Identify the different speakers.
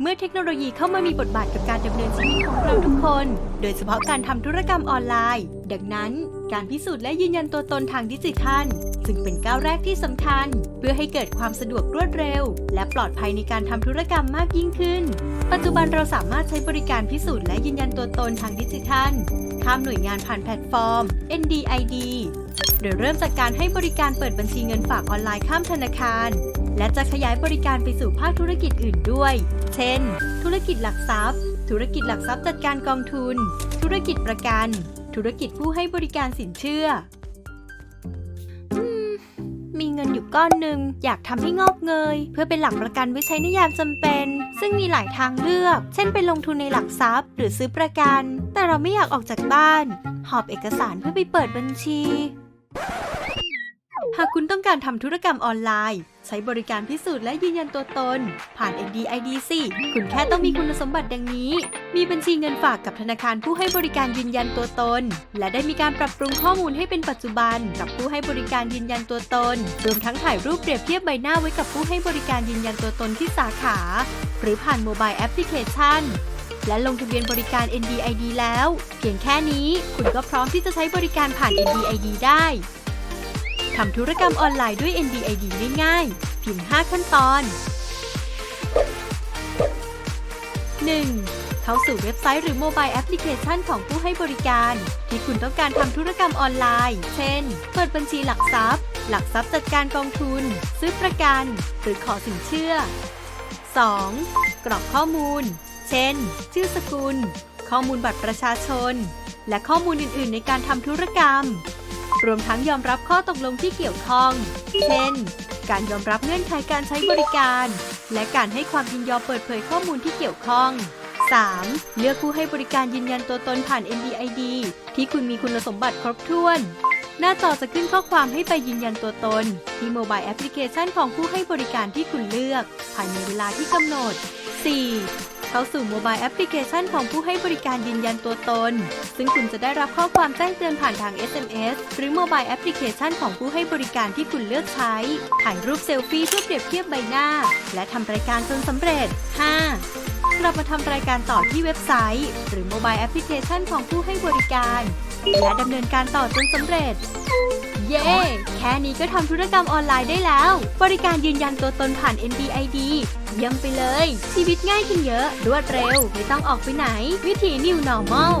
Speaker 1: เมื่อเทคโนโลยีเข้ามามีบทบาทกับการดำเนินชีวิตของเราทุกคน โดยเฉพาะการทำธุรกรรมออนไลน์ ดังนั้น การพิสูจน์และยืนยันตัวตนทางดิจิทัล จึงเป็นก้าวแรกที่สำคัญ เพื่อให้เกิดความสะดวกรวดเร็ว และปลอดภัยในการทำธุรกรรมมากยิ่งขึ้น ปัจจุบันเราสามารถใช้บริการพิสูจน์และยืนยันตัวตนทางดิจิทัลข้ามหน่วยงานผ่านแพลตฟอร์ม NDID โดยเริ่มจากการให้บริการเปิดบัญชีเงินฝากออนไลน์ข้ามธนาคาร และจะขยายบริการไปสู่ภาคธุรกิจอื่นด้วย เช่น ธุรกิจหลักทรัพย์ ธุรกิจหลักทรัพย์จัดการกองทุน ธุรกิจประกัน ธุรกิจผู้ให้บริการสินเชื่อมีเงินอยู่ก้อนหนึ่งอยากทำให้งอกเงย เพื่อเป็นหลักประกันไว้ใช้ในยามจำเป็น ซึ่งมีหลายทางเลือก เช่นไปลงทุนในหลักทรัพย์ หรือซื้อประกัน แต่เราไม่อยากออกจากบ้าน หอบเอกสารเพื่อไปเปิดบัญชี หากคุณต้องการทำธุรกรรมออนไลน์ ใช้บริการพิสูจน์และยืนยันตัวตน ผ่าน NDID สิคุณแค่ต้องมีคุณสมบัติดังนี้ มีบัญชีเงินฝากกับธนาคารผู้ให้บริการยืนยันตัวตน และได้มีการปรับปรุงข้อมูลให้เป็นปัจจุบัน กับผู้ให้บริการยืนยันตัวตน รวมทั้งถ่ายรูปเปรียบเทียบใบหน้าไว้กับผู้ให้บริการยืนยันตัวตนที่สาขา หรือผ่านโมบายแอปพลิเคชันและลงทะเบียนบริการ NDID แล้ว เพียงแค่นี้คุณก็พร้อมที่จะใช้บริการผ่าน NDID ได้ ทำธุรกรรมออนไลน์ด้วย NDID ง่ายๆ เพียง 5 ขั้นตอน 1. เข้าสู่เว็บไซต์หรือโมบายแอปพลิเคชันของผู้ให้บริการ ที่คุณต้องการทำธุรกรรมออนไลน์ เช่น เปิดบัญชีหลักทรัพย์ หลักทรัพย์จัดการกองทุน ซื้อประกัน หรือขอสินเชื่อ 2. กรอกข้อมูล เช่น ชื่อสกุล ข้อมูลบัตรประชาชน และข้อมูลอื่น ๆ ในการทำธุรกรรม รวมทั้งยอมรับข้อตกลงที่เกี่ยวข้อง เช่น การยอมรับเงื่อนไขการใช้บริการ และการให้ความยินยอมเปิดเผยข้อมูลที่เกี่ยวข้อง 3. เลือกผู้ให้บริการยืนยันตัวตนผ่าน NDID ที่คุณมีคุณสมบัติครบถ้วน หน้าจอจะขึ้นข้อความให้ไปยืนยันตัวตน ที่โมบายแอปพลิเคชันของผู้ให้บริการที่คุณเลือก ภายในเวลาที่กำหนด 4. เข้าสู่โมบายแอปพลิเคชันของผู้ให้บริการยืนยันตัวตน ซึ่งคุณจะได้รับข้อความแจ้งเตือนผ่านทาง SMS หรือโมบายแอปพลิเคชันของผู้ให้บริการที่คุณเลือกใช้ ถ่ายรูปเซลฟี่เพื่อเปรียบเทียบใบหน้า และทำรายการจนสำเร็จ 5. กลับมาทำรายการต่อที่เว็บไซต์ หรือโมบายแอปพลิเคชันของผู้ให้บริการ และดำเนินการต่อจนสำเร็จ เย้ แค่นี้ก็ทำธุรกรรมออนไลน์ได้แล้ว บริการยืนยันตัวตนผ่าน NBI D เยี่ยมไปเลย ชีวิตง่ายขึ้นเยอะ รวดเร็ว ไม่ต้องออกไปไหน วิธี New Normal